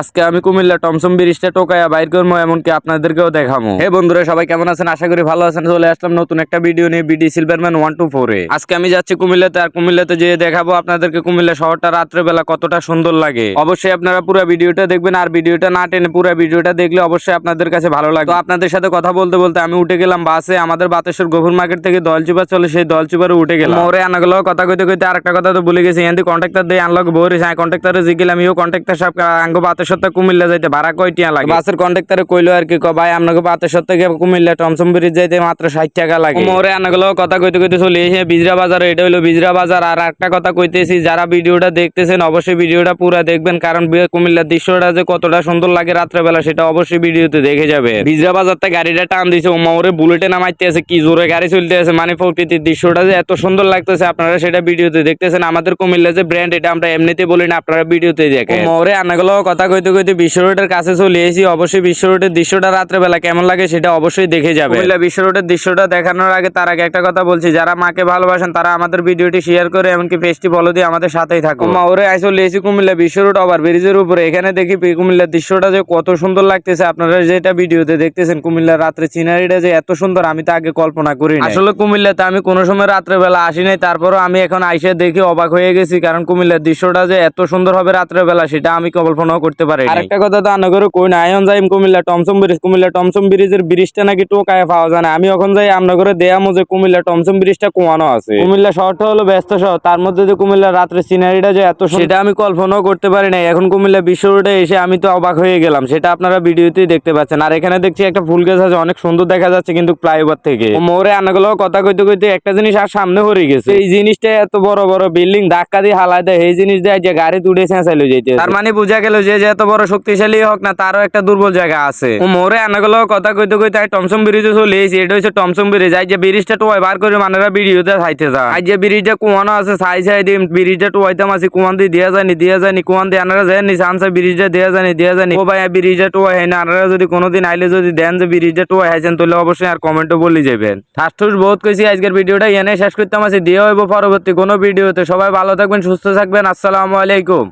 আজকে আমি কুমিল্লা টমসম ব্রিজটা টোকায়া বাইর করব এমনকি আপনাদেরকেও দেখাবো হে বন্ধুরা সবাই কেমন আছেন? আশা করি ভালো আছেন। চলে আসলাম নতুন একটা ভিডিও নিয়ে বিডি সিলভারম্যান ওয়ান টু ফোরে আজকে আমি যাচ্ছি কুমিল্লাতে আর কুমিল্লাতে যেয়ে দেখাবো আপনাদেরকে কুমিল্লা শহরটা রাত্রেবেলা কতটা সুন্দর লাগে। অবশ্যই আপনারা পুরো ভিডিওটা দেখবেন আর ভিডিওটা না টেনে পুরো ভিডিওটা দেখলে অবশ্যই আপনাদের কাছে ভালো লাগবে তো আপনাদের সাথে কথা বলতে বলতে আমি উঠে গেলাম বাসে আমাদের বাতেশ্বর গভুর মার্কেট থেকে দলচিপা চলে সেই দলচিপারে উঠে গেলাম। মোরে আনাগুলো কথা কইতে কইতে আর একটা কথা তো ভুলে গেছি। এখান থেকে কন্ট্যাক্টর দিয়ে আনলক বরিস হ্যাঁ কন্ট্যাক্টরে জিগেলাম ইও কন্ট্যাক্টর সব আঙ্গ বাতের সত্ত্বে কুমিল্লা যাইতে ভাড়া কয়টিয়া লাগে? বাসের কন্ট্যাক্টরে কইলো আর কি ভাই আপনাকে বাতের সত্ত্বে কুমিল্লা টমসম ব্রিজ যাইতে মাত্র ষাট টাকা লাগে। মোরে আনাগুলো কথা কইতে কইতে চলে এসে বিজরা বাজার এটা হলো বিজরা বাজার। আর একটা কথা কইতেছি যারা ভিডিওটা দেখতেছেন অবশ্যই ভিডিওটা পুরো দেখবেন কারণ কুমিল্লার দৃশ্যটা যে কতটা সুন্দর লাগে রাত্রেবেলা সেটা অবশ্যই ভিডিওতে দেখে যাবে। বিজরা বাজারতে গাড়িটা টান দিছে ও বুলেটে নামাইতে আছে কি জোরে গাড়ি চলতে আছে মানে প্রকৃতির দৃশ্যটা যে এত সুন্দর লাগতেছে আপনারা সেটা ভিডিওতে দেখতেছেন। আমাদের কুমিল্লা যে ব্র্যান্ড এটা আমরা এমনিতে বলি না আপনারা ভিডিওতে দেখেন। মোরে আনাগুলো কথা কইতে কইতে বিশ্ব রোডের কাছে চলে এসেছি। অবশ্যই বিশ্ব রোডের দৃশ্যটা রাত্রেবেলা কেমন লাগে সেটা অবশ্যই দেখে যাবে। বিশ্ব রোডের দৃশ্যটা দেখানোর আগে তার আগে একটা কথা বলছি যারা মাকে ভালোবাসেন তারা আমাদের ভিডিওটি শেয়ার করে এমনকি পেজটি ফলো দিয়ে আমাদের সাথেই থাকুন। মা ওরে আইসো লেসি কুমিল্লা বিশ্ব রোড ওভার ব্রিজের উপরে। এখানে দেখি কুমিল্লার দৃশ্যটা যে কত সুন্দর লাগতেছে। আপনারা যেটা ভিডিওতে দেখতেছেন কুমিল্লার রাত্রে সিনারিটা যে এত সুন্দর আমি তো আগে কল্পনা করি আসলে কুমিল্লাতে আমি কোনো সময় রাত্রেবেলা আসি নাই তারপরও আমি এখন আইসে দেখে অবাক হয়ে গেছি কারণ কুমিল্লার দৃশ্যটা যে এত সুন্দর হবে রাত্রেবেলা সেটা আমি কল্পনাও করতে পারি আরেকটা কথা তো আনগরে কই না আয়ন যাই কুমিল্লা টমসম ব্রিজ কুমিল্লা টমসম ব্রিজের ব্রিজটা নাকি টোকায় পাওয়া যায় না। আমি ওখান যাই আমনগরে দেয়ামো যে কুমিল্লা টমসম ব্রিজটা কোয়ানো আছে। কুমিল্লা শহরটা হলো ব্যস্ত শহর তার মধ্যে যে কুমিল্লা রাত্রে সিনারিটা যে এত সেটা আমি কল্পনাও করতে পারি না এখন কুমিল্লা বিশ্ব রোডে এসে আমি তো অবাক হয়ে গেলাম। সেটা আপনারা ভিডিওতেই দেখতে পাচ্ছেন। আর এখানে দেখছি একটা ফুল গাছ আছে অনেক সুন্দর দেখা যাচ্ছে কিন্তু ফ্লাইওভার থেকে। মোরে আনাগুলো কথা কইতে কইতে একটা জিনিস আর সামনে হয়ে গেছে। এই জিনিসটা এত বড় বড় বিল্ডিং ধাক্কা দিয়ে হালাই দেয় এই জিনিস দেয় যে গাড়ি তুড়ে চেঁচাইলো যেতে তার মানে বোঝা গেল যে এত বড় শক্তিশালী হোক না, তারও একটা দুর্বল জায়গা আছে। ও মোরে আনাগুলো কথা কইতে কইতে আই টমসম ব্রিজে চলে এসেছি। এটা হচ্ছে টমসম ব্রিজ। আই যে ব্রিজটা টোয়াই বার করে মানুষরা ভিডিওতে খাইতে যায়। আই যে ব্রিজটা কুয়ানো আছে সাই সাই দিয়ে ব্রিজটা টোয়াইতাম আছে। কুয়ান দিয়ে দেওয়া যায়নি দেওয়া যায়নি, কুয়ান দিয়ে আনারা যায় নি। সানসা ব্রিজটা দেওয়া যায়নি দেওয়া যায়নি। ও ভাই ব্রিজটা টোয়াই হয় না আনারা যদি কোনোদিন আইলে যদি দেন যে ব্রিজটা টোয়াই হাইছেন তাহলে অবশ্যই আর কমেন্টও বলে যাবেন। ঠাস বহুত কইছি, আজকের ভিডিওটা এনে শেষ করতাম আছে। দিয়ে হইব পরবর্তী কোনো ভিডিওতে। সবাই ভালো থাকবেন, সুস্থ থাকবেন। আসসালামু আলাইকুম।